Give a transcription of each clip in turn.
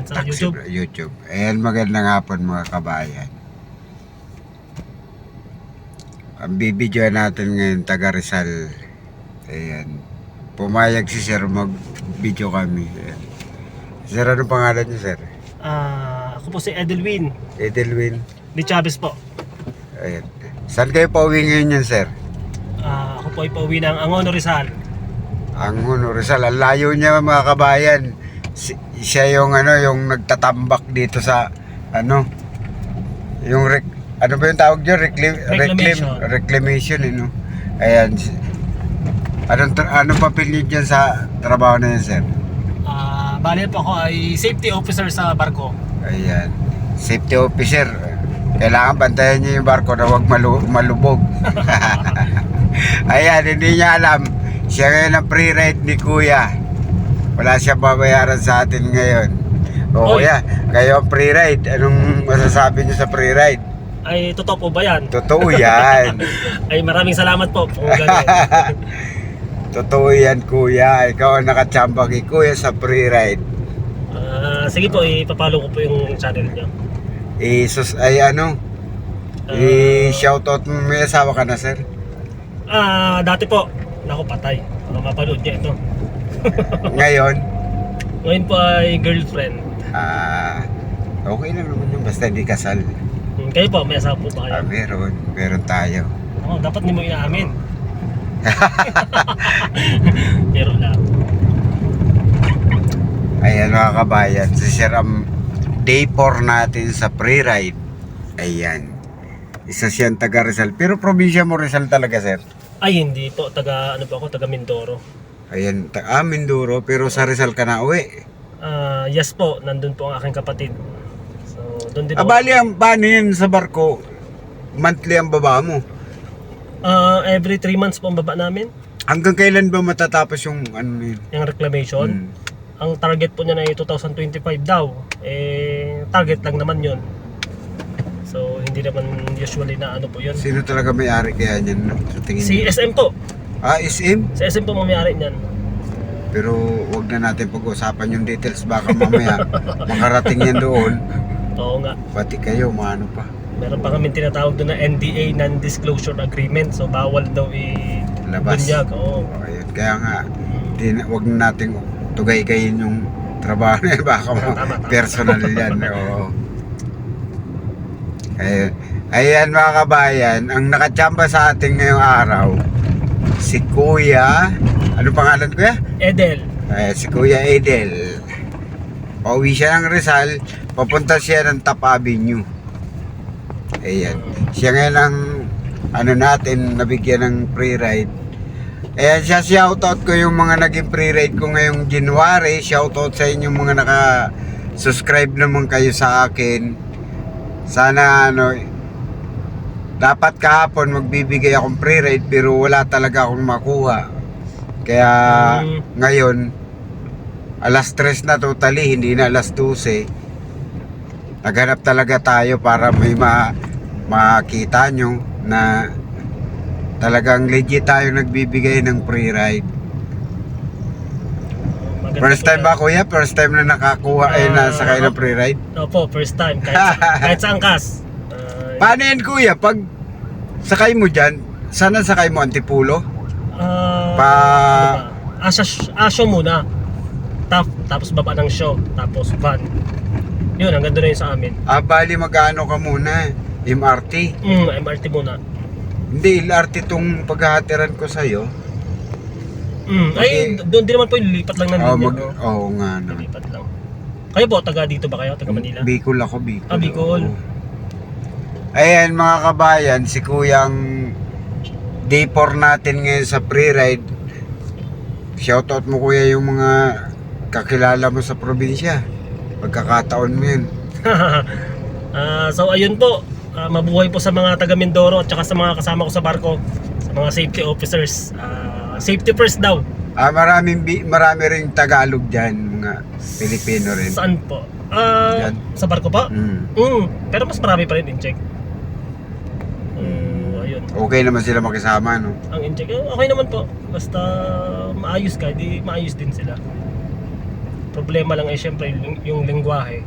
Ayan, sa Taxi YouTube. Bro- YouTube. Ayan, magandang hapon mga kabayan. Ang bibidyo natin ngayon, taga Rizal. Ayan. Pumayag si Sir mag-video kami. Ayan. Sir, ano pangalan niyo, Sir? Ah, ako po si Edelwin. Edelwin. Di Chavez po. Ayan. Saan kayo pauwi ngayon yan, Sir? Ah, ako po ay pauwi ng Angono Rizal. Ang Rizal. Ang layo niya mga kabayan. Si- siya yung ano, yung nagtatambak dito sa ano, yung rec, ano ba yung tawag dyan? Reclaim, Reclamation. reclaim, reclamation, eh, no? Ayan. si- Anong, anong papel niyo dyan sa trabaho na yan, sir? Ah, bali po ako ay safety officer sa barko. Ayan. Safety officer. Kailangan bantayan niyo yung barko na huwag malu- malubog. Ayan, hindi niya alam. Siya ngayon ang pre-ride ni Kuya. Wala siya babayaran sa atin ngayon. O Oy. Kuya, kayo ang pre-ride. Anong masasabi niyo sa pre-ride? Ay, totoo po ba yan? Totoo yan. Ay, maraming salamat po. Ganun. Totoo yan, Kuya. Ikaw ang nakachamba kay Kuya sa pre-ride. Ah, sige po, ipapalo ko po yung channel niyo. I-sus, ay ano, Ah, i-shoutout mo. May asawa ka na, sir? ah, dati po, naku patay. Baka mapanood niya ito. Ngayon, Ngayon po ay girlfriend. Ah, okay lang naman yun. Basta hindi kasal. Hmm, Kayo po, may asawa po ba Ah, kayo? meron. Meron tayo. Oo, dapat hindi mo inaamin. Pero lang. Ayan mga kabayan. Si Sir ang day 4 natin sa pre-ride. Ayan. Isa siyang taga Rizal. Pero probinsya mo Rizal talaga, Sir. Ay, hindi po. Taga, ano po ako? Taga Mindoro. Ayan. Ta ah, Mindoro. Pero sa Rizal ka na uwi. Ah, yes po. Nandun po ang aking kapatid. So, doon din Ah, po. bali ang paano yun sa barko? Monthly ang baba mo. Ah, every 3 months po ang baba namin. Hanggang kailan ba matatapos yung ano yun? Yung reclamation. Hmm. Ang target po niya na ay 2025 daw. Eh, target lang naman yun. So, hindi naman usually na ano po yun. Sino talaga may-ari kaya niyan? no? Sa tingin Si niyo? SM po. Ah, SM? Si SM po mamayari niyan. Pero wag na natin pag-usapan yung details baka mamaya makarating yan doon. Oo nga. Pati kayo, maano pa. Meron pa kami tinatawag doon na NDA, Non-Disclosure Agreement. So, bawal daw Labas. i-bunyag. Oo. Ayun, kaya nga, di na, wag na natin tugay-gayin yung trabaho na yan. Baka Tama, ma- tama. personal yan. Oo. Ayun. Ayan mga kabayan, ang nakachamba sa atin ngayong araw, si Kuya, ano pangalan Kuya? Edel. Eh, si Kuya Edel. Pauwi siya ng Rizal, papunta siya ng Top Avenue. Ayan. Siya ngayon ang ano natin, nabigyan ng free ride. Ayan siya, shoutout ko yung mga naging free ride ko ngayong January. Shoutout sa inyo mga naka-subscribe naman kayo sa akin. Sana ano, dapat kahapon magbibigay akong free ride pero wala talaga akong makuha. Kaya Mm. ngayon, alas 3 na totally, hindi na alas 12. Naghanap talaga tayo para may ma makita nyo na talagang legit tayo nagbibigay ng free ride. Maganda First time ba kuya? First time na nakakuha ay Ah, nasakay ng free ride? Opo, first time. Kahit, kahit sa angkas. Paano yan kuya? Pag sakay mo dyan, sana sakay mo Antipulo? ah, Pa- ba? Sa, ah, show muna. Tap, tapos baba ng show. Tapos van. Yun, hanggang doon na yun sa amin. Ah, bali magkano ka muna? MRT? Mm, MRT muna. Hindi, LRT tong paghahatiran ko sa'yo. Mm, ay, Okay. doon din naman po lilipat lang ng Oo, linya. oo nga no. Lilipat lang. Kayo po, taga dito ba kayo? Taga Manila? Bicol ako, Bicol. Ah, Bicol. oo. Ayan mga kabayan, si Kuyang day 4 natin ngayon sa pre-ride. Shoutout mo kuya yung mga kakilala mo sa probinsya. Pagkakataon mo yun. Ah, so ayun po, Ah, mabuhay po sa mga taga Mindoro at saka sa mga kasama ko sa barko, sa mga safety officers. Ah, safety first daw. Ah, maraming, bi- marami ring Tagalog dyan, mga Pilipino rin. Saan po? Yan. sa barko pa? Mm. Mm, pero mas marami pa rin in-check. Ayun. Okay naman sila makisama, no? Ang in-check, eh, okay naman po. Basta maayos ka, di maayos din sila. problema lang ay syempre yung, yung lingwahe.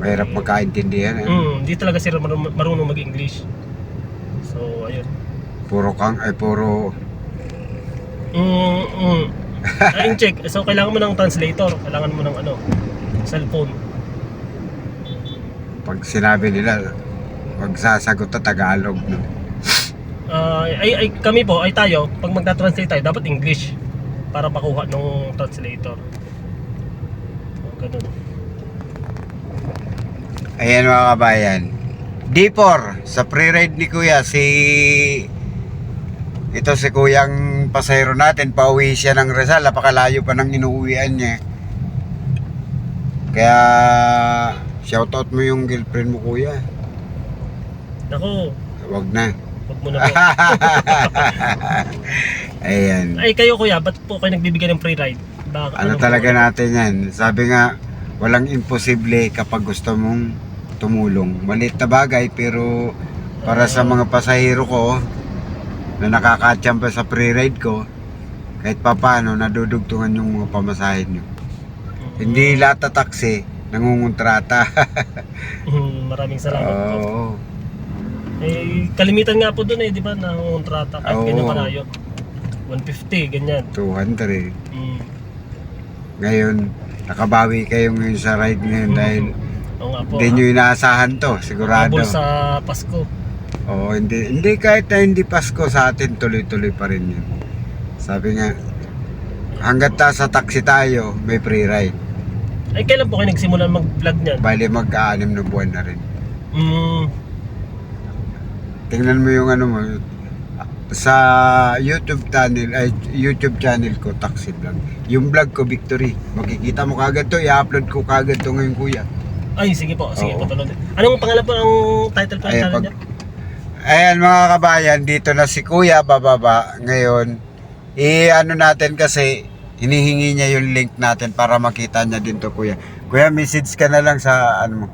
Mahirap magkaintindihan. Eh. Mm, hindi talaga sila marunong, marunong mag-English. So, ayun. Puro kang, ay puro, Mm, mm. Ayun, check. So, kailangan mo ng translator. Kailangan mo ng ano, cellphone. pag sinabi nila, magsasagot na Tagalog. No? Ay, ay, kami po, ay tayo, pag magta-translate tayo, dapat English para makuha ng translator. So, ganun. Ayan mga kabayan. D4, sa pre-ride ni Kuya, si... Ito si Kuyang pasahero natin, pauwi siya ng Rizal, napakalayo pa ng inuuwian niya. Kaya, shoutout mo yung girlfriend mo Kuya. Naku, Wag na. Wag mo na po. Ayan. ay, kayo kuya, ba't po kayo nagbibigay ng free ride? Baka, Ano po? talaga natin yan? Sabi nga, walang imposible kapag gusto mong tumulong. Maliit na bagay pero para sa mga pasahero ko na nakakatsyamba sa pre-ride ko, kahit papano nadudugtungan yung mga pamasahin nyo. Mm. Hindi lahat na taxi nangungontrata. Mm, Maraming salamat po. Eh, kalimitan nga po doon eh, di ba, na kontrata kahit Oo. ganyan kalayo. 150, ganyan. 200. Mm. Ngayon, nakabawi kayo ngayon sa ride ngayon dahil Oo nga po. hindi nyo inaasahan to, sigurado. Habol sa Pasko. Oo, hindi, hindi kahit na hindi Pasko sa atin, tuloy-tuloy pa rin yun. Sabi nga, hanggat ta sa taxi tayo, may free ride. Ay, kailan po kayo nagsimula mag-vlog niyan? Bali mag-aanim na buwan na rin. Mm, Tingnan mo yung ano mo, sa YouTube channel, ay YouTube channel ko, Taxi Vlog. Yung vlog ko, Victory. Makikita mo kagad to, i-upload ko kagad to ngayon, kuya. ay, sige po, sige Oo. po, tuloy. Anong pangalan po ang title po ng channel pag- niya? Ayan mga kabayan, dito na si Kuya bababa ngayon. I-ano natin kasi hinihingi niya yung link natin para makita niya din to Kuya. Kuya, message ka na lang sa ano mo.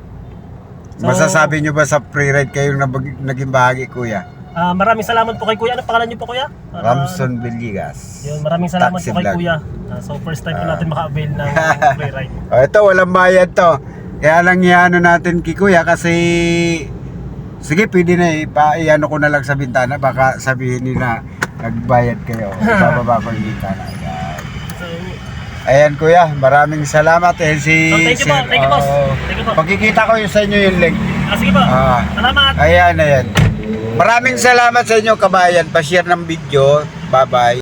So- Masasabi niyo ba sa pre-ride kayong nabag- naging bahagi Kuya? Ah, maraming salamat po kay Kuya. Ano pangalan niyo po Kuya? Para- Ramson Villegas. Yun, maraming salamat Taxi po kay vlog. Kuya. Ah, so first time po Ah. natin maka-avail ng free ride. Oh, ito, walang bayad to. Kaya lang iano natin kay Kuya kasi Sige, pwede na ipa iano ko na lang sa bintana baka sabihin nila nagbayad kayo. Bababa ko yung bintana. Ayan. So, Ayan kuya, maraming salamat eh si so thank you po, Sir. thank you boss. Oo. Thank you po. Pagkikita ko yung sa inyo yung link. Ah, sige po. Ah, Salamat. ayan, ayan. Maraming salamat sa inyo kabayan. Pa-share ng video. Bye-bye.